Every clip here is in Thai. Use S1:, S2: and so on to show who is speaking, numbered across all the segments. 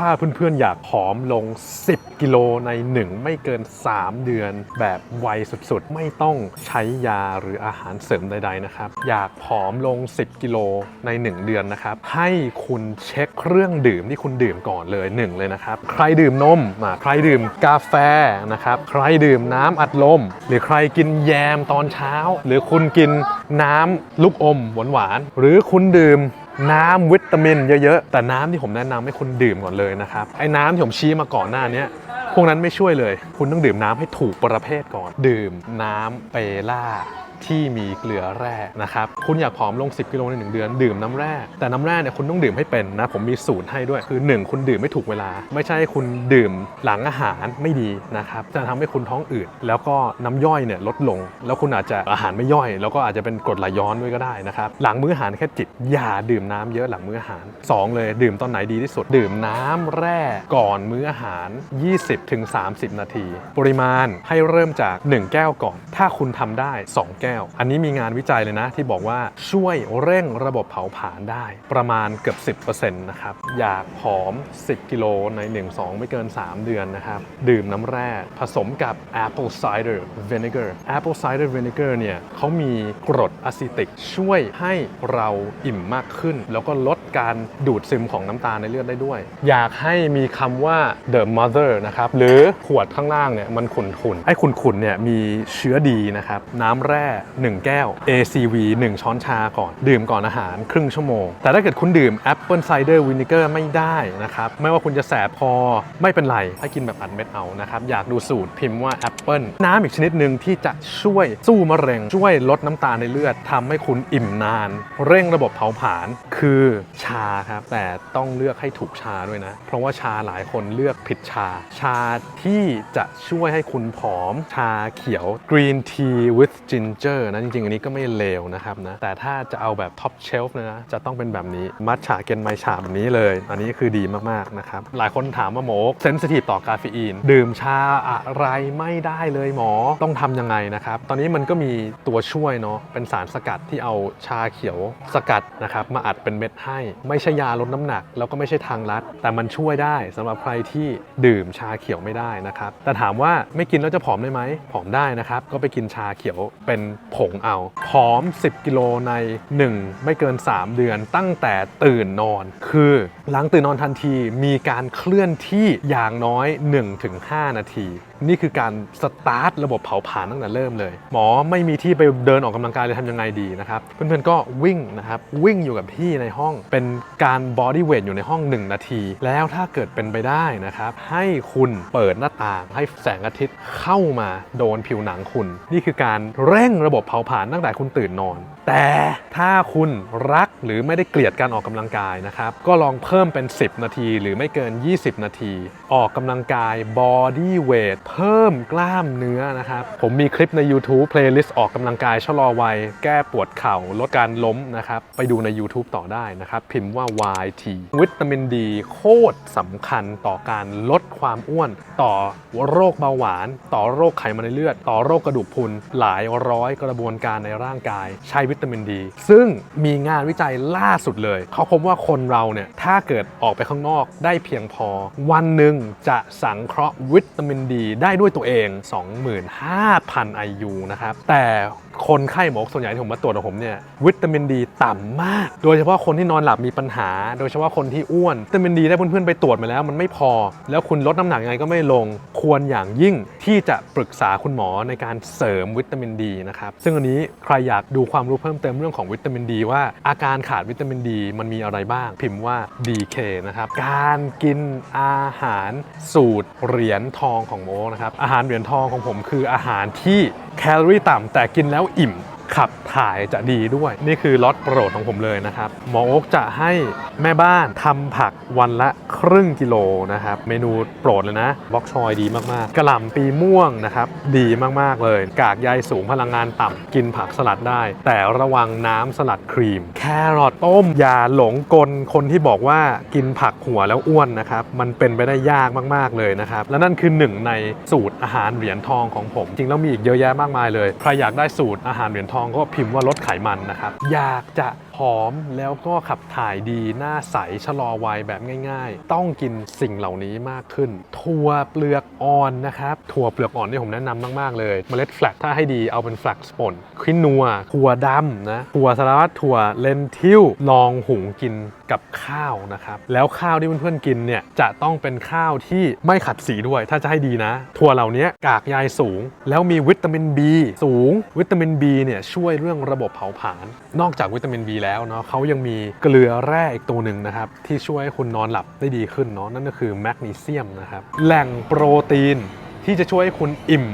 S1: ถ้าเพื่อนๆอยากผอมลง 10 กิโลใน 1 ไม่เกิน 3 เดือนแบบไวสุดๆ ไม่ต้องใช้ยาหรืออาหารเสริมใดๆนะครับ อยากผอมลง 10 กิโลใน 1 เดือนนะครับ ให้คุณเช็คเครื่องดื่มที่คุณดื่มก่อนเลยหนึ่งเลยนะครับ ใครดื่มนมอะใครดื่มกาแฟนะครับ ใครดื่มน้ำอัดลม หรือใครกินแยมตอนเช้า หรือคุณกินน้ำลูกอมหวานๆหรือคุณดื่ม น้ำวิตามินเยอะๆ แต่น้ำที่ผมแนะนำให้คุณดื่มก่อนเลยนะครับไอ้น้ำที่ผมชี้มาก่อนหน้านี้พวกนั้นไม่ช่วยเลย คุณต้องดื่มน้ำให้ถูกประเภทก่อน ดื่มน้ำเปล่า ที่มีเกลือแร่นะครับ คุณอยากผอมลง 10 กิโลใน 1 เดือน ดื่มน้ำแร่ แต่น้ำแร่เนี่ยคุณต้องดื่มให้เป็นนะ ผมมีสูตรให้ด้วย คือ 1 คุณดื่มไม่ถูกเวลา ไม่ใช่คุณดื่มหลังอาหารไม่ดีนะครับ จะทำให้คุณท้องอืด แล้วก็น้ำย่อยเนี่ยลดลง แล้วคุณอาจจะอาหารไม่ย่อย แล้วก็อาจจะเป็นกรดไหลย้อนด้วยก็ได้นะครับ หลังมื้ออาหารแค่จิตอย่าดื่มน้ำเยอะหลังมื้ออาหาร 2 เลยดื่มตอนไหนดีที่สุด ดื่มน้ำแร่ก่อนมื้ออาหาร 20-30 นาที ปริมาณให้เริ่มจาก 1 แก้วก่อน ถ้าคุณทำได้ 2 แก้วอันนี้มีงานวิจัยเลยนะ ที่บอกว่าช่วยเร่งระบบเผาผลาญได้ ประมาณเกือบ 10%นะครับ อยากผอม 10 กิโลใน 1-2 ไม่เกิน 3 เดือนนะครับ ดื่มน้ำแร่ผสมกับ apple cider vinegar apple cider vinegar เนี่ยเขามีกรดอะซิติกช่วยให้เราอิ่มมากขึ้น แล้วก็ลดการดูดซึมของน้ำตาลในเลือดได้ด้วย อยากให้มีคำว่า the mother นะครับ หรือขวดข้างล่างเนี่ยมันขุนๆ ไอ้ขุนๆเนี่ยมีเชื้อดีนะครับ น้ำแร่1 แก้ว ACV 1 ช้อนชาก่อน ดื่มก่อนอาหารครึ่งชั่วโมง แต่ถ้าเกิดคุณดื่ม apple cider vinegar ไม่ได้นะครับ ไม่ว่าคุณจะแสบคอไม่เป็นไร ให้กินแบบอัดเม็ดเอานะครับ อยากดูสูตรพิมพ์ว่า apple น้ำอีกชนิดหนึ่งที่จะช่วยสู้มะเร็ง ช่วยลดน้ำตาลในเลือดทำให้คุณอิ่มนาน เร่งระบบเผาผลาญคือชาครับแต่ต้องเลือกให้ถูกชาด้วยนะ เพราะว่าชาหลายคนเลือกผิดชา ชาที่จะช่วยให้คุณผอม ชาเขียว green tea with ginger นะจริงๆ อันนี้ก็ไม่เลวนะครับนะ แต่ถ้าจะเอาแบบ top shelf นะจะต้องเป็นแบบนี้มัทฉะเกนไมชาแบบนี้เลย อันนี้คือดีมากๆนะครับ หลายคนถามว่าหมอเซนซิทีฟต่อกาเฟอีน ดื่มชาอะไรไม่ได้เลยหมอต้องทำยังไงนะครับ ตอนนี้มันก็มีตัวช่วยเนาะเป็นสารสกัดที่เอาชาเขียวสกัดนะครับมาอัดเป็นเม็ดให้ไม่ใช่ยาลดน้ำหนัก แล้วก็ไม่ใช่ทางลัด แต่มันช่วยได้สำหรับใครที่ดื่มชาเขียวไม่ได้นะครับแต่ถามว่าไม่กินแล้วจะผอมได้ไหมผอมได้นะครับก็ไปกินชาเขียวเป็นผงเอาผอม 10 กิโลใน 1 ไม่เกิน 3 เดือนตั้งแต่ตื่นนอน คือหลังตื่นนอนทันทีมีการเคลื่อนที่อย่างน้อย 1-5 นาทีนี่คือการสตาร์ทระบบเผาผลาญตั้งแต่เริ่มเลย หมอไม่มีที่ไปเดินออกกำลังกายเลยทำยังไงดีนะครับ เพื่อนๆก็วิ่งนะครับ วิ่งอยู่กับที่ในห้อง เป็นการบอดี้เวทอยู่ในห้อง 1 นาที แล้วถ้าเกิดเป็นไปได้นะครับ ให้คุณเปิดหน้าต่าง ให้แสงอาทิตย์เข้ามาโดนผิวหนังคุณ นี่คือการเร่งระบบเผาผลาญตั้งแต่คุณตื่นนอน แต่ถ้าคุณรักหรือไม่ได้เกลียดการออกกำลังกายนะครับ ก็ลองเพิ่มเป็น 10 นาที หรือไม่เกิน 20 นาที ออกกำลังกายบอดี้เวทเพิ่มกล้ามเนื้อนะครับ ผมมีคลิปใน YouTube playlist ออกกำลังกายชะลอวัย แก้ปวดเข่า ลดการล้มนะครับ ไปดูใน YouTube ต่อได้นะครับ พิมพ์ว่า YT วิตามินดีโคตรสำคัญต่อการลดความอ้วน ต่อโรคเบาหวาน ต่อโรคไขมันในเลือด ต่อโรคกระดูกพรุนหลายร้อยกระบวนการในร่างกาย ใช้วิตามินดี ซึ่งมีงานวิจัยล่าสุดเลยเขาพบว่าคนเราเนี่ยถ้าเกิดออกไปข้างนอกได้เพียงพอ วันหนึ่งจะสังเคราะห์วิตามินดีได้ด้วยตัวเอง 25,000 IU นะครับ แต่คนไข้หมอส่วนใหญ่ที่ผมมาตรวจของผมเนี่ยวิตามินดีต่ำมาก โดยเฉพาะคนที่นอนหลับมีปัญหา โดยเฉพาะคนที่อ้วนวิตามินดีได้เพื่อนๆไปตรวจมาแล้ว มันไม่พอ แล้วคุณลดน้ำหนักยังไงก็ไม่ลง ควรอย่างยิ่งที่จะปรึกษาคุณหมอในการเสริมวิตามินดีนะครับซึ่งอันนี้ใครอยากดูความรู้เพิ่มเติมเรื่องของวิตามินดีว่าอาการขาดวิตามินดีมันมีอะไรบ้าง พิมพ์ว่า DK นะครับการกินอาหารสูตรเหรียญทองของโมนะครับอาหารเหรียญทองของผมคืออาหารที่แคลอรี่ต่ำแต่กินแล้วอิ่ม ขับถ่ายจะดีด้วย นี่คือล็อตโปรดของผมเลยนะครับ หมอโอ๊กจะให้แม่บ้านทำผักวันละครึ่งกิโลนะครับ เมนูโปรดเลยนะบ็อกชอยดีมากๆกระหล่ำปีม่วงนะครับ ดีมากๆเลย กากใยสูงพลังงานต่ำกินผักสลัดได้ แต่ระวังน้ำสลัดครีม แครอทต้มอย่าหลงกลคนที่บอกว่ากินผักหัวแล้วอ้วนนะครับ มันเป็นไปได้ยากมากๆเลยนะครับ และนั่นคือหนึ่งในสูตรอาหารเหรียญทองของผม จริงแล้วมีอีกเยอะแยะมากมายเลยใครอยากได้สูตรอาหารเหรียญทองก็พิมพ์ว่าลดไขมันนะครับ อยากจะ ผอมแล้วก็ขับถ่ายดีหน้าใสชะลอวัยแบบง่าย ๆ ต้องกินสิ่งเหล่านี้มากขึ้น ถั่วเปลือกอ่อนนะครับถั่วเปลือกอ่อนนี่ผมแนะนำมากๆเลย เมล็ดแฟลกถ้าให้ดีเอาเป็นแฟลกสปนควินัวถั่วดำนะถั่วสารวัตรถั่วเลนทิลลองหุงกินกับข้าวนะครับแล้วข้าวที่เพื่อนๆกินเนี่ยจะต้องเป็นข้าวที่ไม่ขัดสีด้วย ถ้าจะให้ดีนะ ถั่วเหล่านี้กากใยสูง แล้วมีวิตามิน B สูง วิตามิน B เนี่ยช่วยเรื่องระบบเผาผลาญนอกจากวิตามิน B แล้วเนาะเขายังมีเกลือแร่อีกตัวหนึ่งนะครับ ที่ช่วยให้คุณนอนหลับได้ดีขึ้นเนาะนั่นก็คือแมกนีเซียมนะครับ แหล่งโปรตีนที่จะช่วยให้คุณอิ่ม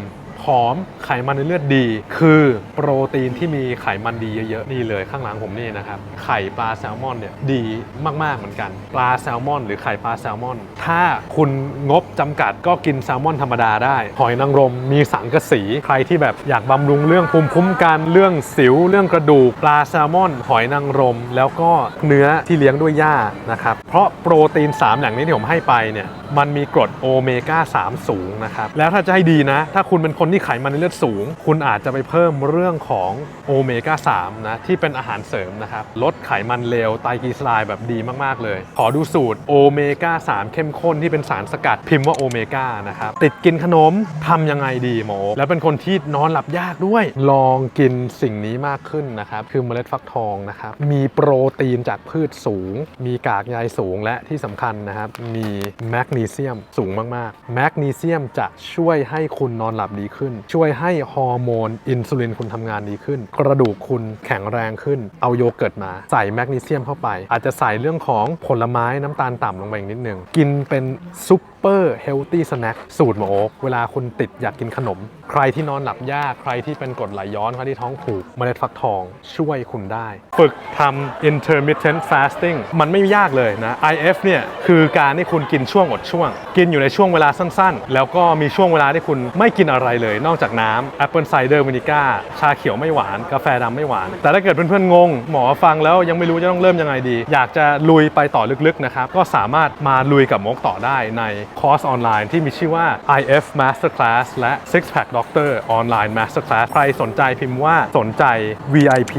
S1: ผอมไขมันในเลือดดี คือโปรตีนที่มีไขมันดีเยอะๆนี่เลยข้างหลังผมนี่นะครับ ไข่ปลาแซลมอนเนี่ยดีมากๆเหมือนกัน ปลาแซลมอน หรือไข่ปลาแซลมอน ถ้าคุณงบจำกัดก็กินแซลมอนธรรมดาได้ หอยนางรมมีสังกะสี ใครที่แบบอยากบำรุงเรื่องภูมิคุ้มกันเรื่องสิวเรื่องกระดูก ปลาแซลมอน หอยนางรม แล้วก็เนื้อที่เลี้ยงด้วยหญ้านะครับเพราะโปรตีน 3 อย่างนี้ที่ผมให้ไปเนี่ยมันมีกรดโอเมก้า3สูงนะครับแล้วถ้าจะให้ดีนะ ถ้าคุณเป็นคนที่ไขมันในเลือดสูง คุณอาจจะไปเพิ่มเรื่องของโอเมก้า3นะที่เป็นอาหารเสริมนะครับลดไขมันเลวไตรกลีเซอไรด์แบบดีมากๆเลย ขอดูสูตรโอเมก้า3เข้มข้นที่เป็นสารสกัดพิมพ์ว่าโอเมก้านะครับติดกินขนมทำยังไงดีหมอแล้วเป็นคนที่นอนหลับยากด้วย ลองกินสิ่งนี้มากขึ้นนะครับคือเมล็ดฟักทองนะครับมีโปรตีนจากพืชสูง มีกากใยสูงและที่สำคัญนะครับมีแมกนีเซียมสูงมากๆแมกนีเซียมจะช่วยให้คุณนอนหลับดีขึ้นช่วยให้ฮอร์โมนอินซูลินคุณทำงานดีขึ้น กระดูกคุณแข็งแรงขึ้น เอาโยเกิร์ตมา ใส่แมกนีเซียมเข้าไป อาจจะใส่เรื่องของผลไม้น้ำตาลต่ำลงไปอีกนิดนึง กินเป็นซุปเปอร์เฮลตี้สแน็คสูตรหมอโอ๊กเวลาคุณติดอยากกินขนม ใครที่นอนหลับยาก ใครที่เป็นกรดไหลย้อน ใครที่ท้องผูกเมล็ดฟักทองช่วยคุณได้ ฝึกทำ intermittent fasting มันไม่ยากเลยนะ IF เนี่ยคือการที่คุณกินช่วงอดช่วง กินอยู่ในช่วงเวลาสั้นๆ แล้วก็มีช่วงเวลาที่คุณไม่กินอะไรเลยนอกจากน้ำแอปเปิลไซเดอร์วินิก้าชาเขียวไม่หวาน กาแฟดำไม่หวาน แต่ถ้าเกิดเพื่อนๆงง หมอฟังแล้วยังไม่รู้จะต้องเริ่มยังไงดี อยากจะลุยไปต่อลึกๆนะครับ ก็สามารถมาลุยกับมกต่อได้ในคอร์สออนไลน์ที่มีชื่อว่า IF Masterclass และ Six Pack Doctor Online Masterclass ใครสนใจพิมพ์ว่าสนใจ VIP